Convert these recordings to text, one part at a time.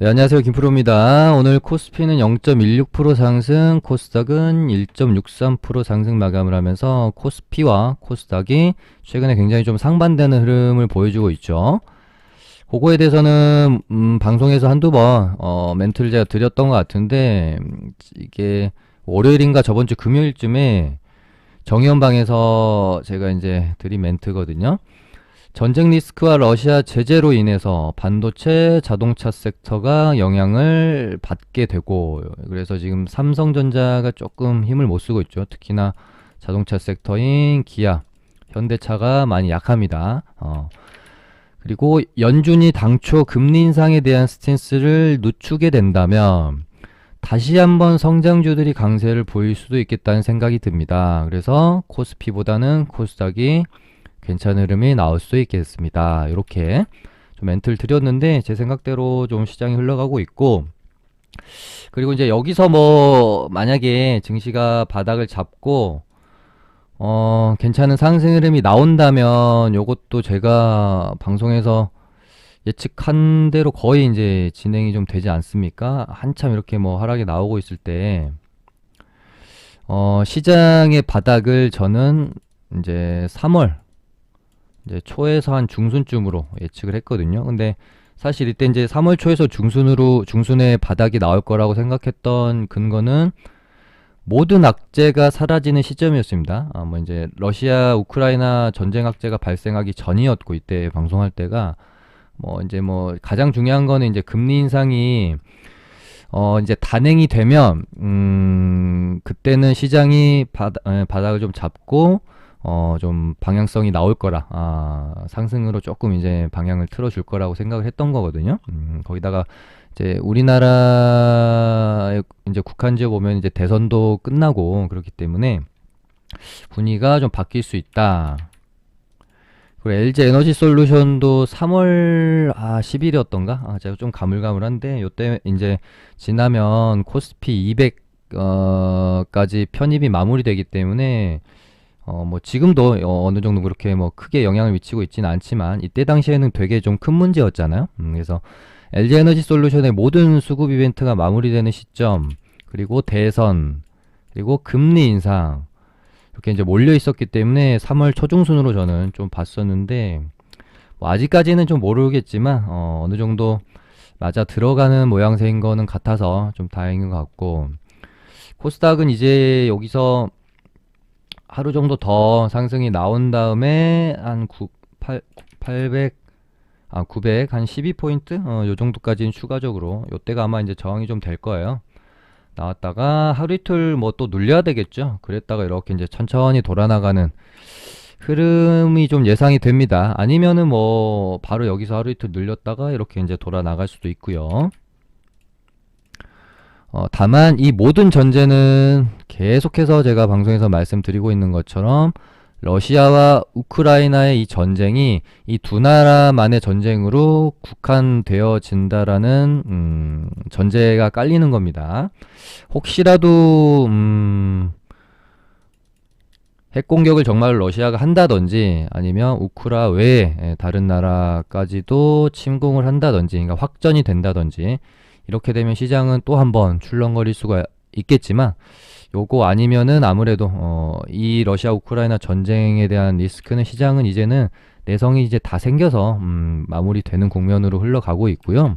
네, 안녕하세요. 김프로입니다. 오늘 코스피는 0.16% 상승, 코스닥은 1.63% 상승 마감을 하면서 코스피와 코스닥이 최근에 굉장히 좀 상반되는 흐름을 보여주고 있죠. 그거에 대해서는 음, 방송에서 한두 번 어, 멘트를 제가 드렸던 것 같은데 음, 이게 월요일인가 저번 주 금요일쯤에 정의원방에서 제가 이제 드린 멘트거든요. 전쟁 리스크와 러시아 제재로 인해서 반도체 자동차 섹터가 영향을 받게 되고 그래서 지금 삼성전자가 조금 힘을 못 쓰고 있죠. 특히나 자동차 섹터인 기아, 현대차가 많이 약합니다. 어. 그리고 연준이 당초 금리 인상에 대한 스탠스를 늦추게 된다면 다시 한번 성장주들이 강세를 보일 수도 있겠다는 생각이 듭니다. 그래서 코스피보다는 코스닥이 괜찮은 흐름이 나올 수 있겠습니다. 이렇게 좀 멘트를 드렸는데 제 생각대로 좀 시장이 흘러가고 있고 그리고 이제 여기서 뭐 만약에 증시가 바닥을 잡고 어 괜찮은 상승 흐름이 나온다면 요것도 제가 방송에서 예측한 대로 거의 이제 진행이 좀 되지 않습니까? 한참 이렇게 뭐 하락이 나오고 있을 때 어, 시장의 바닥을 저는 이제 3월 이제 초에서 한 중순쯤으로 예측을 했거든요. 근데 사실 이때 이제 3월 초에서 중순으로 중순에 바닥이 나올 거라고 생각했던 근거는 모든 악재가 사라지는 시점이었습니다. 아, 뭐 이제 러시아 우크라이나 전쟁 악재가 발생하기 전이었고 이때 방송할 때가 뭐 이제 뭐 가장 중요한 거는 이제 금리 인상이 어 이제 단행이 되면 음 그때는 시장이 바닥, 바닥을 좀 잡고 어, 좀 방향성이 나올 거라, 아, 상승으로 조금 이제 방향을 틀어줄 거라고 생각을 했던 거거든요. 음, 거기다가 이제 우리나라 이제 국한지에 보면 이제 대선도 끝나고 그렇기 때문에 분위기가 좀 바뀔 수 있다. 그리고 LG 에너지 솔루션도 3월 아 10일이었던가? 아 제가 좀 가물가물한데 요때 이제 지나면 코스피 200 어까지 편입이 마무리되기 때문에 어, 뭐 지금도 어, 어느 정도 그렇게 뭐 크게 영향을 미치고 있지는 않지만 이때 당시에는 되게 좀 큰 문제였잖아요. 음, 그래서 LG 에너지 솔루션의 모든 수급 이벤트가 마무리되는 시점, 그리고 대선, 그리고 금리 인상 이렇게 이제 몰려 있었기 때문에 3월 초중순으로 저는 좀 봤었는데 뭐 아직까지는 좀 모르겠지만 어, 어느 정도 맞아 들어가는 모양새인 거는 같아서 좀 다행인 것 같고 코스닥은 이제 여기서 하루 정도 더 상승이 나온 다음에 한 9, 8, 800, 아, 900, 한 12포인트? 어, 요 정도까지는 추가적으로. 요때가 아마 이제 저항이 좀 될 거예요. 나왔다가 하루 이틀 뭐 또 눌려야 되겠죠. 그랬다가 이렇게 이제 천천히 돌아나가는 흐름이 좀 예상이 됩니다. 아니면은 뭐 바로 여기서 하루 이틀 눌렸다가 이렇게 이제 돌아 나갈 수도 있고요. 어, 다만 이 모든 전제는 계속해서 제가 방송에서 말씀드리고 있는 것처럼 러시아와 우크라이나의 이 전쟁이 이 두 나라만의 전쟁으로 국한되어진다라는 음, 전제가 깔리는 겁니다. 혹시라도 음, 핵 공격을 정말 러시아가 한다든지 아니면 우크라 외에 다른 나라까지도 침공을 한다든지 그러니까 확전이 된다든지 이렇게 되면 시장은 또 한번 출렁거릴 수가 있겠지만 요거 아니면은 아무래도 어, 이 러시아 우크라이나 전쟁에 대한 리스크는 시장은 이제는 내성이 이제 다 생겨서 음, 마무리되는 국면으로 흘러가고 있고요.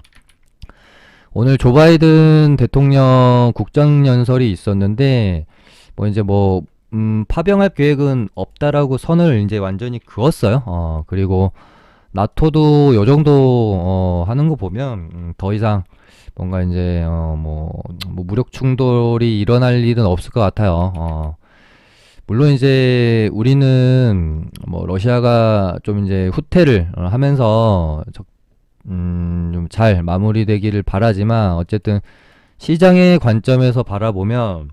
오늘 조 바이든 대통령 국정 연설이 있었는데 뭐 이제 뭐 음, 파병할 계획은 없다라고 선을 이제 완전히 그었어요. 어, 그리고 나토도 요 정도 어, 하는 거 보면 음, 더 이상 뭔가 이제 어 뭐 뭐 무력 충돌이 일어날 일은 없을 것 같아요. 어 물론 이제 우리는 뭐 러시아가 좀 이제 후퇴를 하면서 음 좀 잘 마무리되기를 바라지만 어쨌든 시장의 관점에서 바라보면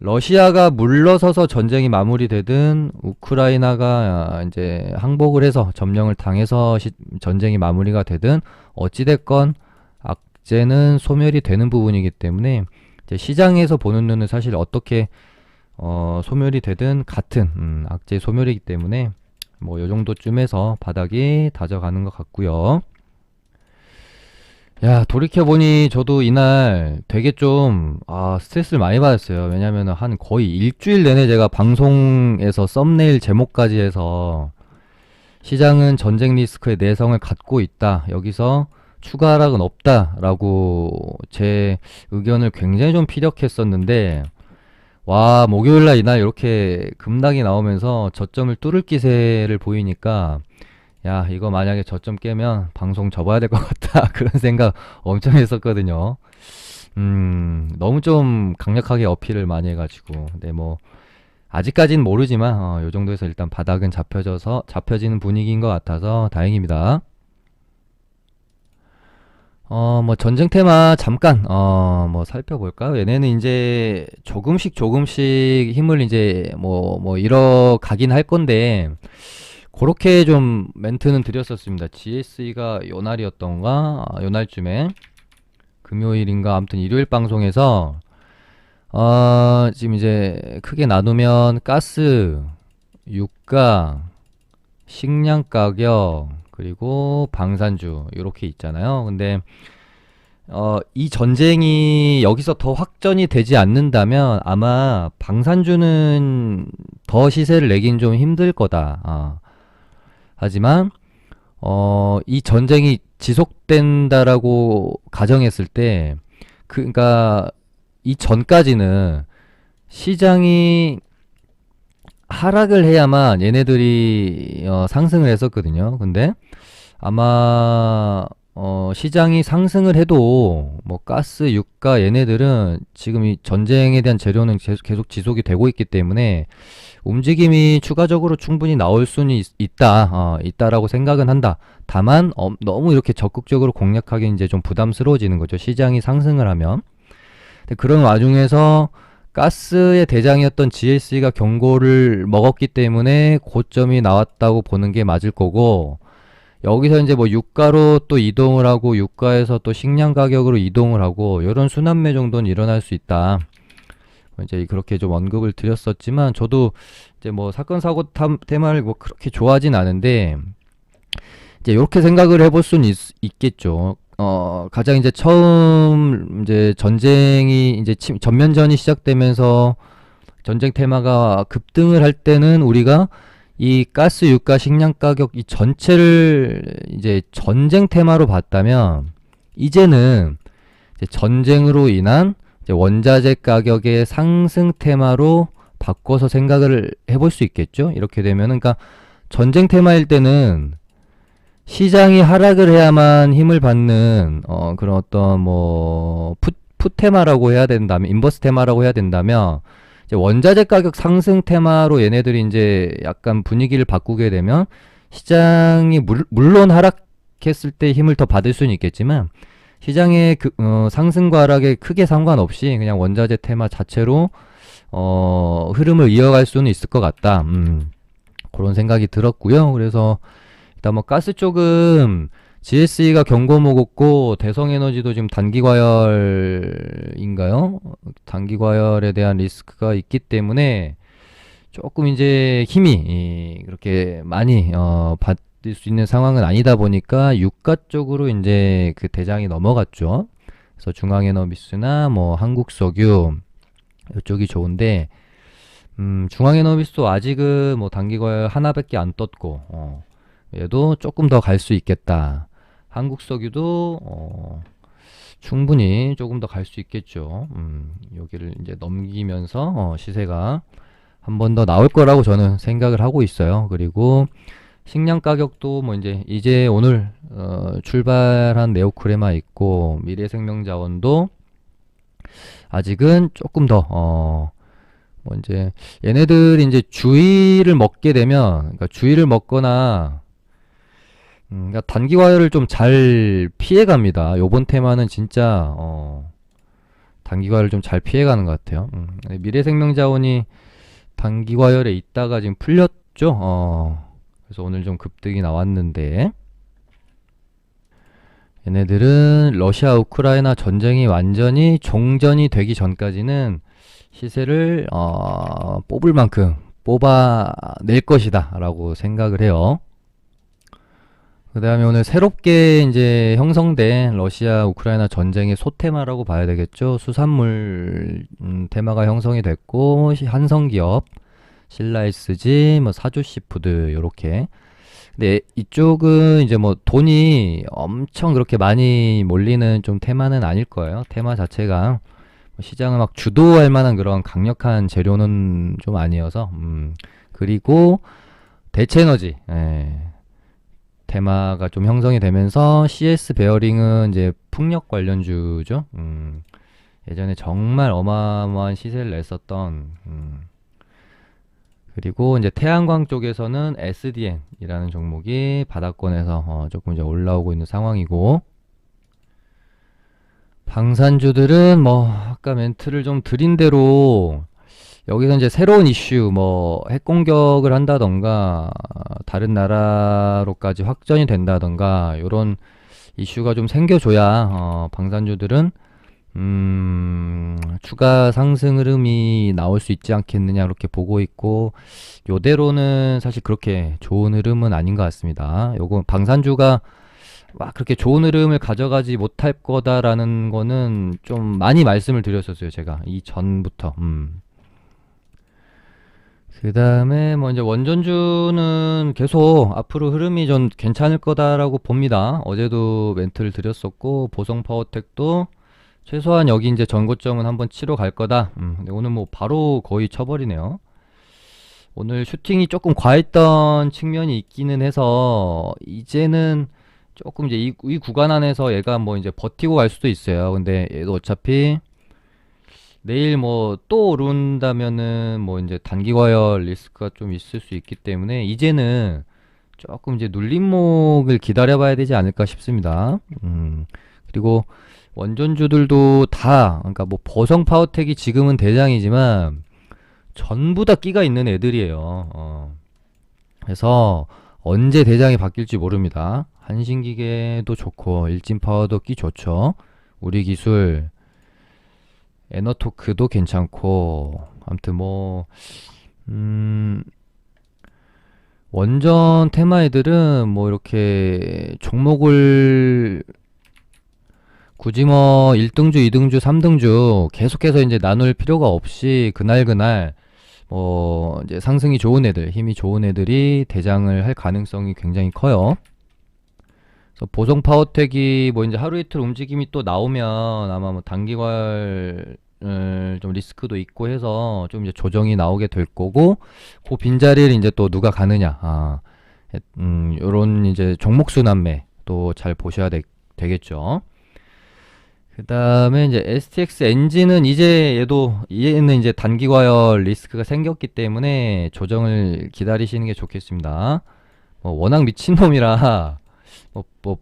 러시아가 물러서서 전쟁이 마무리되든 우크라이나가 이제 항복을 해서 점령을 당해서 시, 전쟁이 마무리가 되든 어찌됐건 악재는 소멸이 되는 부분이기 때문에 시장에서 보는 눈은 사실 어떻게 어, 소멸이 되든 같은 음, 악재 소멸이기 때문에 뭐 요 정도쯤에서 바닥이 다져가는 것 같고요. 야, 돌이켜보니 저도 이날 되게 좀, 아, 스트레스를 많이 받았어요. 왜냐면 한 거의 일주일 내내 제가 방송에서 썸네일 제목까지 해서 시장은 전쟁 리스크의 내성을 갖고 있다. 여기서 추가 하락은 없다 라고 제 의견을 굉장히 좀 피력했었는데 와, 목요일 날 이날 이렇게 급락이 나오면서 저점을 뚫을 기세를 보이니까 야, 이거 만약에 저점 깨면 방송 접어야 될 것 같다. 그런 생각 엄청 했었거든요. 음, 너무 좀 강력하게 어필을 많이 해가지고. 근데 뭐, 아직까진 모르지만, 어, 요 정도에서 일단 바닥은 잡혀져서, 잡혀지는 분위기인 것 같아서 다행입니다. 어, 뭐, 전쟁 테마 잠깐, 어, 뭐, 살펴볼까요? 얘네는 이제 조금씩 조금씩 힘을 이제 뭐, 뭐, 잃어 가긴 할 건데, 그렇게 좀 멘트는 드렸었습니다. GSE가 요날이었던가, 아, 요날쯤에, 금요일인가, 아무튼 일요일 방송에서, 어, 지금 이제 크게 나누면 가스, 유가, 식량 가격, 그리고 방산주, 이렇게 있잖아요. 근데, 어, 이 전쟁이 여기서 더 확전이 되지 않는다면 아마 방산주는 더 시세를 내긴 좀 힘들 거다. 아. 하지만, 어, 이 전쟁이 지속된다라고 가정했을 때, 그, 그니까, 이 전까지는 시장이 하락을 해야만 얘네들이 어, 상승을 했었거든요. 근데 아마 어, 시장이 상승을 해도 뭐 가스, 유가 얘네들은 지금 이 전쟁에 대한 재료는 계속, 계속 지속이 되고 있기 때문에 움직임이 추가적으로 충분히 나올 수는 있, 있다, 어, 있다라고 생각은 한다. 다만 어, 너무 이렇게 적극적으로 공략하기 이제 좀 부담스러워지는 거죠. 시장이 상승을 하면. 그런 와중에서 가스의 대장이었던 GS가 경고를 먹었기 때문에 고점이 나왔다고 보는 게 맞을 거고 여기서 이제 뭐 유가로 또 이동을 하고 유가에서 또 식량 가격으로 이동을 하고 이런 순환매 정도는 일어날 수 있다. 이제 그렇게 좀 언급을 드렸었지만 저도 이제 뭐 사건 사고 테마를 뭐 그렇게 좋아하진 않은데 이제 이렇게 생각을 해볼 수는 있, 있겠죠. 어, 가장 이제 처음 이제 전쟁이 이제 침, 전면전이 시작되면서 전쟁 테마가 급등을 할 때는 우리가 이 가스, 유가, 식량 가격 이 전체를 이제 전쟁 테마로 봤다면 이제는 이제 전쟁으로 인한 원자재 가격의 상승 테마로 바꿔서 생각을 해볼 수 있겠죠. 이렇게 되면은 그러니까 전쟁 테마일 때는 시장이 하락을 해야만 힘을 받는 어 그런 어떤 뭐 푸, 푸테마라고 해야 된다면 인버스 테마라고 해야 된다면 이제 원자재 가격 상승 테마로 얘네들이 이제 약간 분위기를 바꾸게 되면 시장이 물, 물론 하락했을 때 힘을 더 받을 수는 있겠지만 시장의 그, 어, 상승과 하락에 크게 상관없이 그냥 원자재 테마 자체로 어, 흐름을 이어갈 수는 있을 것 같다. 음, 그런 생각이 들었고요. 그래서 일단 뭐 가스 쪽은 GSE가 경고 먹었고 대성에너지도 지금 단기 과열인가요? 단기 과열에 대한 리스크가 있기 때문에 조금 이제 힘이 그렇게 많이 어, 받을 수 있는 상황은 아니다 보니까 유가 쪽으로 이제 그 대장이 넘어갔죠. 그래서 중앙에너비스나 뭐 한국석유 이쪽이 좋은데 음, 중앙에너비스도 아직은 뭐 단기 과열 하나밖에 안 떴고 어. 얘도 조금 더 갈 수 있겠다. 한국 석유도 어, 충분히 조금 더 갈 수 있겠죠. 음, 여기를 이제 넘기면서 어, 시세가 한 번 더 나올 거라고 저는 생각을 하고 있어요. 그리고 식량 가격도 뭐 이제 이제 오늘 어, 출발한 네오크레마 있고 미래생명자원도 아직은 조금 더 어, 뭐 이제 얘네들이 이제 주의를 먹게 되면 그러니까 주의를 먹거나 음, 그러니까 단기 과열을 좀잘 피해 갑니다. 요번 테마는 진짜 어, 단기 과열을 좀잘 피해 가는 것 같아요. 음, 미래생명자원이 단기 과열에 있다가 지금 풀렸죠. 어, 그래서 오늘 좀 급등이 나왔는데 얘네들은 러시아 우크라이나 전쟁이 완전히 종전이 되기 전까지는 시세를 어, 뽑을 만큼 뽑아낼 것이다 라고 생각을 해요. 그 다음에 오늘 새롭게 이제 형성된 러시아 우크라이나 전쟁의 소테마라고 봐야 되겠죠. 수산물 음, 테마가 형성이 됐고 시- 한성 기업 신라이스지 뭐 사주시푸드 요렇게. 근데 이쪽은 이제 뭐 돈이 엄청 그렇게 많이 몰리는 좀 테마는 아닐 거예요. 테마 자체가 뭐 시장을 막 주도할 만한 그런 강력한 재료는 좀 아니어서 음. 그리고 대체에너지 예. 테마가 좀 형성이 되면서 CS 베어링은 이제 풍력 관련주죠. 음, 예전에 정말 어마어마한 시세를 냈었던 음, 그리고 이제 태양광 쪽에서는 SDN이라는 종목이 바닥권에서 어, 조금 이제 올라오고 있는 상황이고. 방산주들은 뭐 아까 멘트를 좀 드린 대로 여기서 이제 새로운 이슈, 뭐, 핵 공격을 한다던가, 다른 나라로까지 확전이 된다던가, 요런 이슈가 좀 생겨줘야, 어, 방산주들은, 음, 추가 상승 흐름이 나올 수 있지 않겠느냐, 이렇게 보고 있고, 요대로는 사실 그렇게 좋은 흐름은 아닌 것 같습니다. 요거 방산주가 막 그렇게 좋은 흐름을 가져가지 못할 거다라는 거는 좀 많이 말씀을 드렸었어요, 제가. 이 전부터. 음. 그 다음에 뭐 이제 원전주는 계속 앞으로 흐름이 좀 괜찮을 거다라고 봅니다. 어제도 멘트를 드렸었고 보성 파워텍도 최소한 여기 이제 전고점은 한번 치러 갈 거다. 음, 근데 오늘 뭐 바로 거의 쳐버리네요. 오늘 슈팅이 조금 과했던 측면이 있기는 해서 이제는 조금 이제 이, 이 구간 안에서 얘가 뭐 이제 버티고 갈 수도 있어요. 근데 얘도 어차피 내일 뭐 또 오른다면은 뭐 이제 단기 과열 리스크가 좀 있을 수 있기 때문에 이제는 조금 이제 눌림목을 기다려봐야 되지 않을까 싶습니다. 음, 그리고 원전주들도 다, 그러니까 뭐 보성 파워텍이 지금은 대장이지만 전부 다 끼가 있는 애들이에요. 어. 그래서 언제 대장이 바뀔지 모릅니다. 한신기계도 좋고 일진 파워도 끼 좋죠. 우리 기술 에너토크도 괜찮고 아무튼 뭐 음, 원전 테마 애들은 뭐 이렇게 종목을 굳이 뭐 1등주, 2등주, 3등주 계속해서 이제 나눌 필요가 없이 그날 그날 뭐 이제 상승이 좋은 애들, 힘이 좋은 애들이 대장을 할 가능성이 굉장히 커요. 그래서 보성 파워텍이 뭐 이제 하루 이틀 움직임이 또 나오면 아마 뭐 단기괄 좀 리스크도 있고 해서 좀 이제 조정이 나오게 될 거고 그 빈자리를 이제 또 누가 가느냐 아, 음, 요런 이제 종목 순환매 또 잘 보셔야 되, 되겠죠. 그 다음에 이제 STX 엔진은 이제 얘도 얘는 이제 단기 과열 리스크가 생겼기 때문에 조정을 기다리시는 게 좋겠습니다. 뭐 워낙 미친놈이라 뭐, 뭐,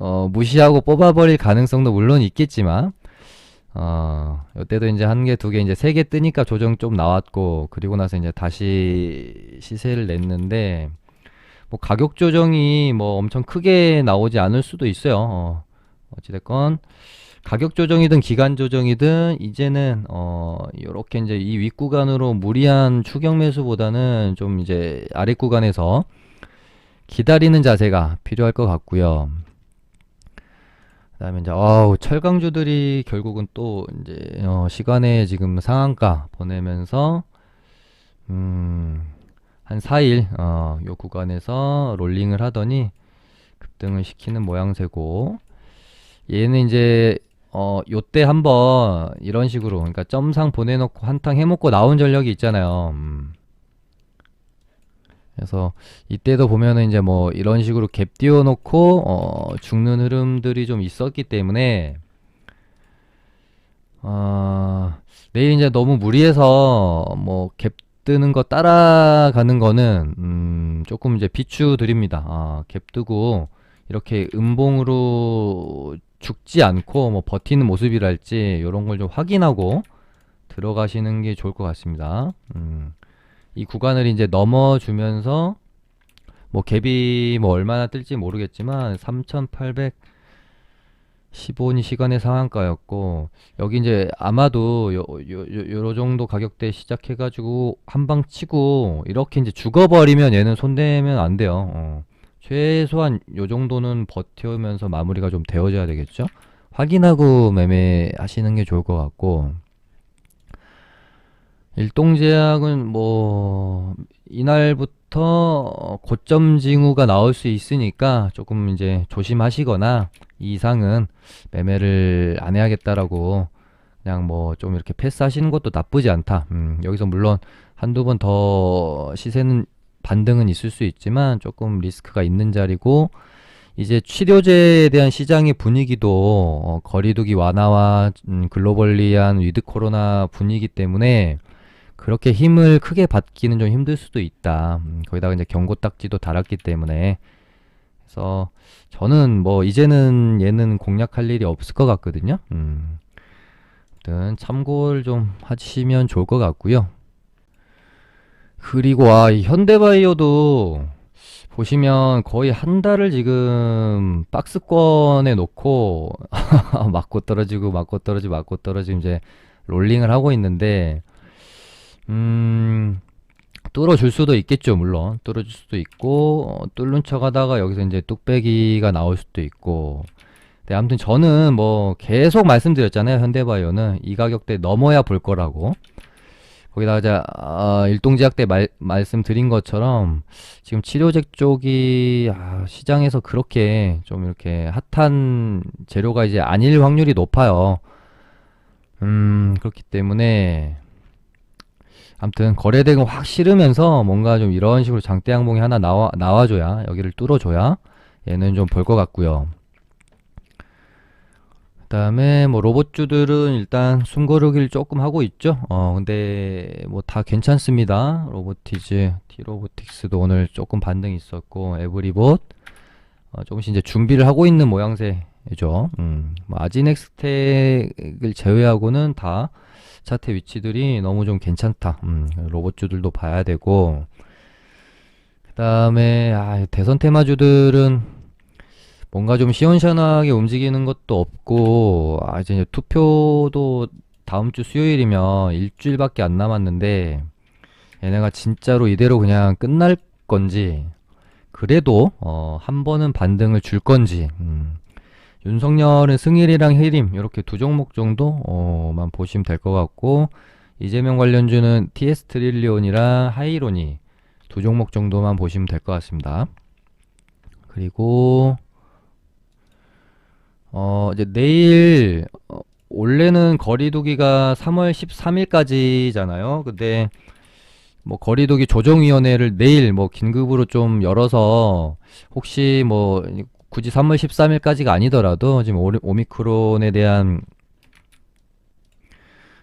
어, 무시하고 뽑아버릴 가능성도 물론 있겠지만, 어, 이때도 이제 한 개, 두 개, 이제 세 개 뜨니까 조정 좀 나왔고, 그리고 나서 이제 다시 시세를 냈는데, 뭐 가격 조정이 뭐 엄청 크게 나오지 않을 수도 있어요. 어, 어찌됐건, 가격 조정이든 기간 조정이든, 이제는, 어, 요렇게 이제 이 윗 구간으로 무리한 추격 매수보다는 좀 이제 아랫 구간에서 기다리는 자세가 필요할 것 같고요. 그다음에 이제 어우 철강주들이 결국은 또 이제 어 시간에 지금 상한가 보내면서 음 한 4일 어요 구간에서 롤링을 하더니 급등을 시키는 모양새고 얘는 이제 어 요때 한번 이런 식으로 그러니까 점상 보내놓고 한탕 해먹고 나온 전력이 있잖아요. 음. 그래서 이때도 보면은 이제 뭐 이런 식으로 갭 띄워놓고 어 죽는 흐름들이 좀 있었기 때문에 어 내일 이제 너무 무리해서 뭐 갭 뜨는 거 따라가는 거는 음 조금 이제 비추 드립니다. 아 갭 뜨고 이렇게 음봉으로 죽지 않고 뭐 버티는 모습이랄지 이런 걸 좀 확인하고 들어가시는 게 좋을 것 같습니다. 음. 이 구간을 이제 넘어주면서 뭐 갭이 뭐 얼마나 뜰지 모르겠지만 3,815니 시간의 상한가였고 여기 이제 아마도 요, 요, 요, 요 정도 가격대 시작해가지고 한 방 치고 이렇게 이제 죽어버리면 얘는 손대면 안 돼요. 어. 최소한 요 정도는 버텨면서 마무리가 좀 되어져야 되겠죠? 확인하고 매매하시는 게 좋을 것 같고 일동제약은 뭐 이날부터 고점 징후가 나올 수 있으니까 조금 이제 조심하시거나 이 이상은 매매를 안 해야겠다라고 그냥 뭐 좀 이렇게 패스하시는 것도 나쁘지 않다. 음, 여기서 물론 한두 번 더 시세는 반등은 있을 수 있지만 조금 리스크가 있는 자리고 이제 치료제에 대한 시장의 분위기도 어, 거리두기 완화와 음, 글로벌리한 위드 코로나 분위기 때문에 그렇게 힘을 크게 받기는 좀 힘들 수도 있다. 음, 거기다가 이제 경고 딱지도 달았기 때문에 그래서 저는 뭐 이제는 얘는 공략할 일이 없을 것 같거든요. 음. 참고를 좀 하시면 좋을 것 같고요. 그리고 아, 이 현대바이오도 보시면 거의 한 달을 지금 박스권에 놓고 맞고 떨어지고 맞고 떨어지고 맞고 떨어지고 이제 롤링을 하고 있는데 음 뚫어줄 수도 있겠죠 물론. 뚫어줄 수도 있고 어, 뚫는 척 하다가 여기서 이제 뚝배기가 나올 수도 있고. 네, 아무튼 저는 뭐 계속 말씀드렸잖아요 현대바이오는. 이 가격대 넘어야 볼 거라고 거기다가 이제 아, 일동제약 때 말, 말씀드린 것처럼 지금 치료제 쪽이 아, 시장에서 그렇게 좀 이렇게 핫한 재료가 이제 아닐 확률이 높아요. 음, 그렇기 때문에 아무튼 거래 대금 확 실으면서 뭔가 좀 이런 식으로 장대 양봉이 하나 나와 나와줘야 여기를 뚫어줘야 얘는 좀 볼 것 같고요. 그다음에 뭐 로봇주들은 일단 숨고르기를 조금 하고 있죠. 어 근데 뭐 다 괜찮습니다. 로보티즈, 티로보틱스도 오늘 조금 반등이 있었고 에브리봇 어, 조금씩 이제 준비를 하고 있는 모양새죠. 음, 뭐 아지넥스텍을 제외하고는 다 차트 위치들이 너무 좀 괜찮다. 음, 로봇주들도 봐야 되고 그 다음에 아, 대선 테마주들은 뭔가 좀 시원시원하게 움직이는 것도 없고 아 이제 투표도 다음 주 수요일이면 일주일밖에 안 남았는데 얘네가 진짜로 이대로 그냥 끝날 건지 그래도 어, 한 번은 반등을 줄 건지 음. 윤석열은 승일이랑 해림 이렇게 두 종목 정도만 보시면 될 것 같고 이재명 관련주는 TS 트릴리온이랑 하이로니 두 종목 정도만 보시면 될 것 같습니다. 그리고 어, 이제 내일, 어, 원래는 거리두기가 3월 13일까지잖아요. 근데, 뭐, 거리두기 조정위원회를 내일 뭐, 긴급으로 좀 열어서, 혹시 뭐, 굳이 3월 13일까지가 아니더라도, 지금 오- 오미크론에 대한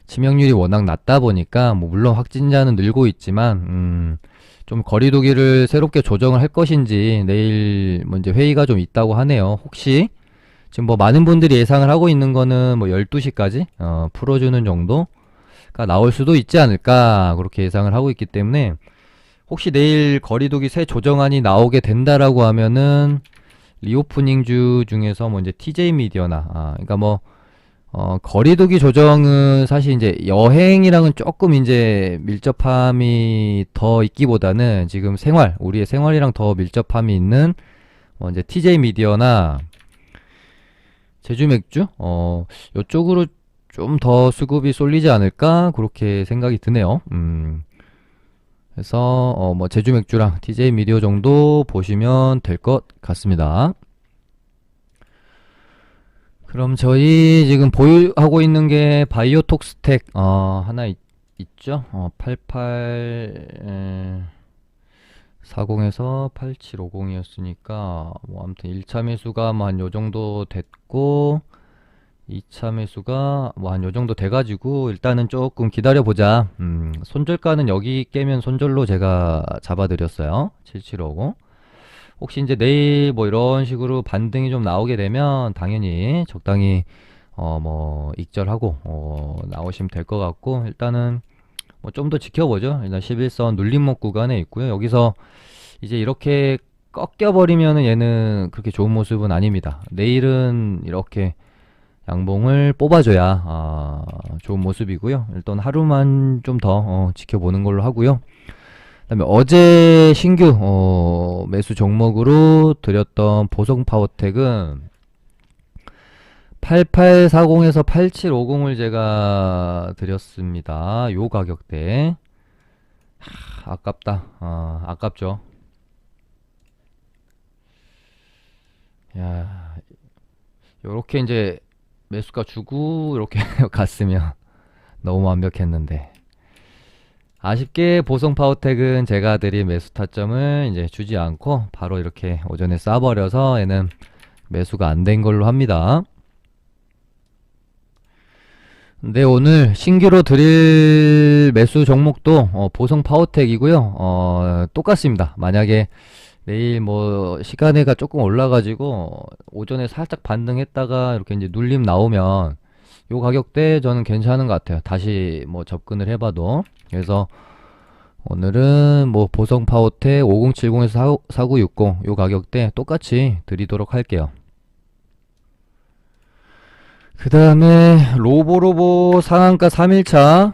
치명률이 워낙 낮다 보니까, 뭐, 물론 확진자는 늘고 있지만, 음, 좀 거리두기를 새롭게 조정을 할 것인지, 내일 뭐 이제 회의가 좀 있다고 하네요. 혹시, 지금 뭐 많은 분들이 예상을 하고 있는 거는 뭐 12시까지 어, 풀어주는 정도가 나올 수도 있지 않을까 그렇게 예상을 하고 있기 때문에 혹시 내일 거리두기 새 조정안이 나오게 된다라고 하면은 리오프닝 주 중에서 뭐 이제 TJ 미디어나 아 그러니까 뭐 어, 거리두기 조정은 사실 이제 여행이랑은 조금 이제 밀접함이 더 있기보다는 지금 생활 우리의 생활이랑 더 밀접함이 있는 뭐 이제 TJ 미디어나 제주 맥주? 어, 요쪽으로 좀 더 수급이 쏠리지 않을까? 그렇게 생각이 드네요. 음. 그래서, 어, 뭐, 제주 맥주랑 TJ 미디어 정도 보시면 될 것 같습니다. 그럼 저희 지금 보유하고 있는 게 바이오톡스텍, 어, 하나 있, 죠 어, 88, 에, 40에서 8750이었으니까 뭐 아무튼 1차 매수가 뭐 한 요 정도 됐고 2차 매수가 뭐 한 요 정도 돼가지고 일단은 조금 기다려 보자. 음, 손절가는 여기 깨면 손절로 제가 잡아드렸어요. 7750. 혹시 이제 내일 뭐 이런 식으로 반등이 좀 나오게 되면 당연히 적당히 어 뭐 익절하고 어 나오시면 될 것 같고 일단은 뭐 좀 더 지켜보죠. 일단 11선 눌림목 구간에 있고요. 여기서 이제 이렇게 꺾여버리면은 얘는 그렇게 좋은 모습은 아닙니다. 내일은 이렇게 양봉을 뽑아줘야 아, 좋은 모습이고요. 일단 하루만 좀더 어, 지켜보는 걸로 하고요. 그다음에 어제 신규 어, 매수 종목으로 드렸던 보성 파워텍은 8840에서 8750을 제가 드렸습니다. 요 가격대. 하, 아깝다. 아, 아깝죠. 야, 요렇게 이제 매수가 주고 이렇게 갔으면 너무 완벽했는데. 아쉽게 보성 파워텍은 제가 드린 매수 타점을 이제 주지 않고 바로 이렇게 오전에 쏴버려서 얘는 매수가 안 된 걸로 합니다. 네, 오늘 신규로 드릴 매수 종목도 어, 보성 파워텍이고요. 어, 똑같습니다. 만약에 내일 뭐 시간에가 조금 올라가지고 오전에 살짝 반등했다가 이렇게 이제 눌림 나오면 요 가격대 저는 괜찮은 것 같아요. 다시 뭐 접근을 해봐도. 그래서 오늘은 뭐 보성 파워텍 5070에서 4960 요 가격대 똑같이 드리도록 할게요. 그 다음에 로보로보 상한가 3일차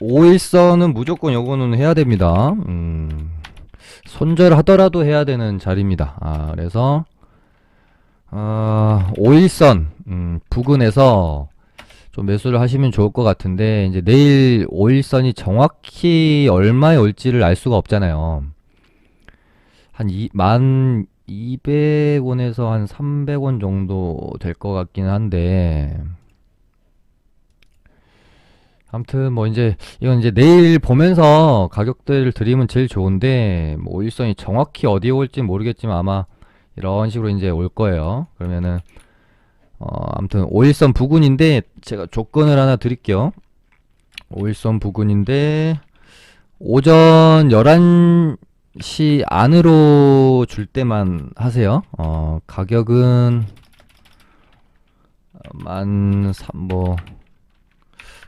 5일선은 무조건 요거는 해야 됩니다. 음, 손절하더라도 해야 되는 자리입니다. 아, 그래서 어, 5일선 음, 부근에서 좀 매수를 하시면 좋을 것 같은데 이제 내일 5일선이 정확히 얼마에 올지를 알 수가 없잖아요. 한 이, 만 200원에서 한 300원 정도 될 것 같긴 한데 아무튼 뭐 이제 이건 이제 내일 보면서 가격대를 드리면 제일 좋은데 뭐 5일선이 정확히 어디에 올지 모르겠지만 아마 이런 식으로 이제 올 거예요. 그러면은 어 아무튼 5일선 부근인데 제가 조건을 하나 드릴게요. 5일선 부근인데 오전 11 시 안으로 줄 때만 하세요. 어 가격은 만뭐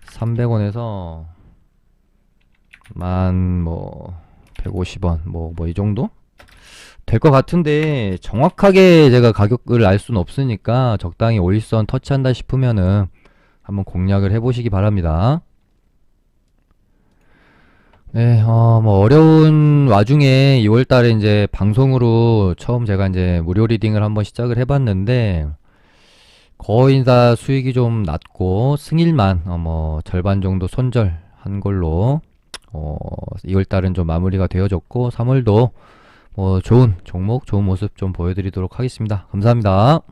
300원에서 만 뭐 150원 뭐 뭐 이 정도 될 것 같은데 정확하게 제가 가격을 알 수는 없으니까 적당히 오일선 터치한다 싶으면은 한번 공략을 해보시기 바랍니다. 네, 어, 뭐 어려운 와중에 2월 달에 이제 방송으로 처음 제가 이제 무료 리딩을 한번 시작을 해봤는데 거의 다 수익이 좀 낮고 승일만 어, 뭐 절반 정도 손절한 걸로 어, 2월 달은 좀 마무리가 되어졌고 3월도 뭐 좋은 종목, 좋은 모습 좀 보여드리도록 하겠습니다. 감사합니다.